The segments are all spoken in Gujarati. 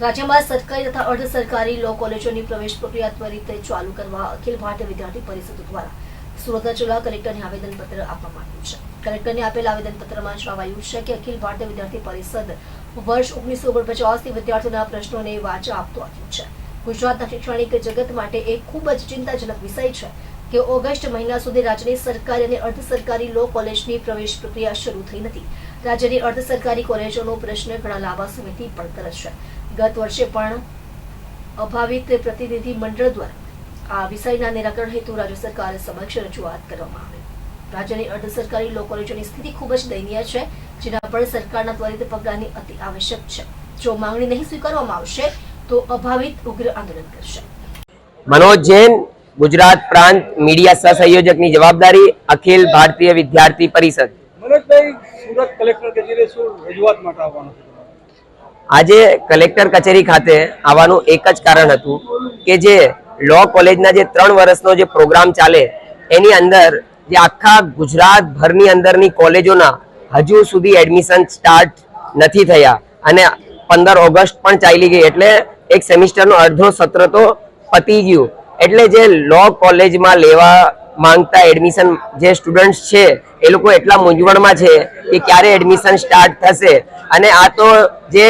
રાજ્યમાં સરકારી તથા અર્ધ સરકારી લો કોલેજોની પ્રવેશ પ્રક્રિયા ત્વરિત ચાલુ કરવા અખિલ ભારતીય વિદ્યાર્થી પરિષદ દ્વારા સુરતના જિલ્લા કલેક્ટરને આવેદનપત્ર આપવામાં આવ્યું છે. કલેક્ટરને આપેલ આવેદનપત્રમાં જણાવાયું છે કે અખિલ ભારતીય વિદ્યાર્થી પરિષદ વર્ષ ઓગણીસો ઓગણપચાસથી વિદ્યાર્થીઓના પ્રશ્નોને વાચા આપતું આવ્યું છે. ગુજરાતના શૈક્ષણિક જગત માટે એક ખૂબ જ ચિંતાજનક વિષય છે કે ઓગસ્ટ મહિના સુધી રાજ્યની સરકારી અને અર્ધ સરકારી લો કોલેજની પ્રવેશ પ્રક્રિયા શરૂ થઈ નથી. રાજ્યની અર્ધ સરકારી કોલેજોનો પ્રશ્ન ઘણા લાંબા સમયથી પડતર છે. ગત વર્ષે પણ અભાવિત પ્રતિનિધિ મંડળ દ્વારા આ વિષયના નિરાકરણ હેતુ રાજ્ય સરકાર સમક્ષ રજૂઆત કરવામાં આવી. રાજ્યની અર્ધ સરકારી લો કોલેજોની સ્થિતિ ખૂબ જ દયનીય છે જેના પર સરકારના ત્વરિત પગલાંની અતિ આવશ્યક છે. જો માંગણી નહીં સ્વીકારવામાં આવશે તો અભાવિત ઉગ્ર આંદોલન કરશે. મનોજ જૈન ગુજરાત પ્રાંત મીડિયા સહસંયોજકની જવાબદારી અખિલ ભારતીય વિદ્યાર્થી પરિષદ. મનોજભાઈ સુરત કલેક્ટર કચેરી શું રજૂઆત માટે આવવાનું આજે કલેક્ટર કચેરી ખાતે આવવાનું એક જ કારણ હતું કે જે લો કોલેજના જે ત્રણ વર્ષનો જે પ્રોગ્રામ ચાલે, એની અંદર જે આખા ગુજરાત ભરની અંદરની કોલેજોના હજુ સુધી એડમિશન સ્ટાર્ટ નથી થયા અને પંદર ઓગસ્ટ પણ ચાલી ગઈ એટલે એક સેમિસ્ટરનો અડધો સત્ર તો પતી ગયું. એટલે જે લો કોલેજમાં લેવા માંગતા એડમિશન જે સ્ટુડન્ટ્સ છે, એ લોકો એટલા મૂંઝવણમાં છે કે ક્યારે એડમિશન સ્ટાર્ટ થશે? અને આ તો જે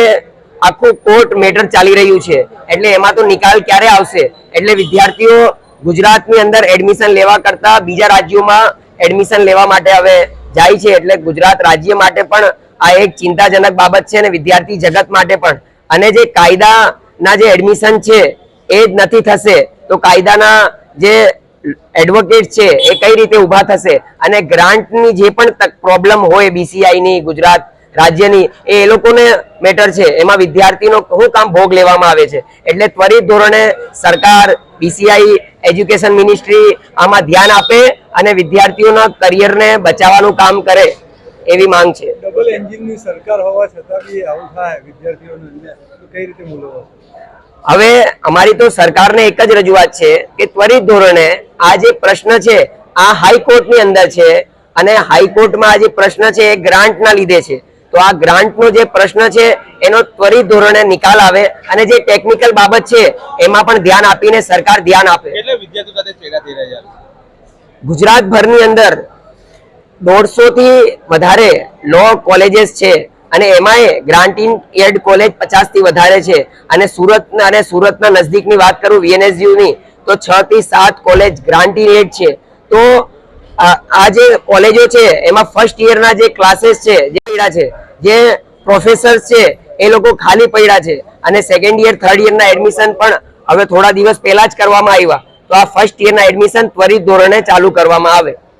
આખું કોર્ટ મેટર ચાલી રહ્યું છે, એટલે એમાં તો નિકાલ ક્યારે આવશે? એટલે વિદ્યાર્થીઓ ગુજરાતની અંદર એડમિશન લેવા કરતા બીજા રાજ્યોમાં એડમિશન લેવા માટે હવે જાય છે, એટલે ગુજરાત રાજ્ય માટે પણ આ એક ચિંતાજનક બાબત છે અને વિદ્યાર્થી જગત માટે પણ. અને જે કાયદાના જે એડમિશન છે, એ જ નથી થશે. તો કાયદાના જે એડવોકેટ છે, એ કઈ રીતે ઊભા થશે? અને ગ્રાન્ટની જે પણ પ્રોબ્લેમ હોય બીસીઆઈની ગુજરાત રાજ્યની, એ એ લોકોને મેટર છે. એમાં વિદ્યાર્થીનો શું કામ ભોગ લેવામાં આવે છે? એટલે ત્વરિત ધોરણે સરકાર બીસીઆઈ એજ્યુકેશન મિનિસ્ટ્રી આમાં ધ્યાન આપે અને વિદ્યાર્થીઓના કરિયરને બચાવવાનું કામ કરે એવી માંગ છે. ડબલ એન્જિનની સરકાર હોવા છતાં બી આવું થાય વિદ્યાર્થીઓને કઈ રીતે મૂલવો હવે અમારી તો સરકારને એક જ રજૂઆત છે કે ત્વરિત ધોરણે આ જે પ્રશ્ન છે આ હાઈકોર્ટની અંદર છે અને હાઈકોર્ટમાં આ જે પ્રશ્ન છે એ ગ્રાન્ટના લીધે છે. તો આ ગ્રાન્ટનો જે પ્રશ્ન છે એનો ત્વરિત ધોરણે નિકાલ આવે અને જે ટેકનિકલ બાબત છે એમાં પણ ધ્યાન આપીને સરકાર ધ્યાન આપે. ગુજરાતભરની અંદર દોઢસો થી વધારે લો કોલેજીસ છે અને એમાંય ગ્રાન્ટીન એડ કોલેજ પચાસથી વધારે છે. અને સુરત અને સુરતના નજદીકની વાત કરું વીએનએસયુની, તો છ થી સાત કોલેજ ગ્રાન્ટીન એડ છે. તો, આ જે કોલેજો છે, એમાં ફર્સ્ટ યરના જે ક્લાસીસ છે, જે પડ્યા છે, જે પ્રોફેસર છે, એ લોકો ખાલી પડ્યા છે. અને સેકન્ડ યર થર્ડ યરના એડમિશન પણ હવે થોડા દિવસ પહેલા જ કરવામાં આવ્યા. તો આ ફર્સ્ટ યરના એડમિશન ત્વરિત ધોરણે ચાલુ કરવામાં આવે.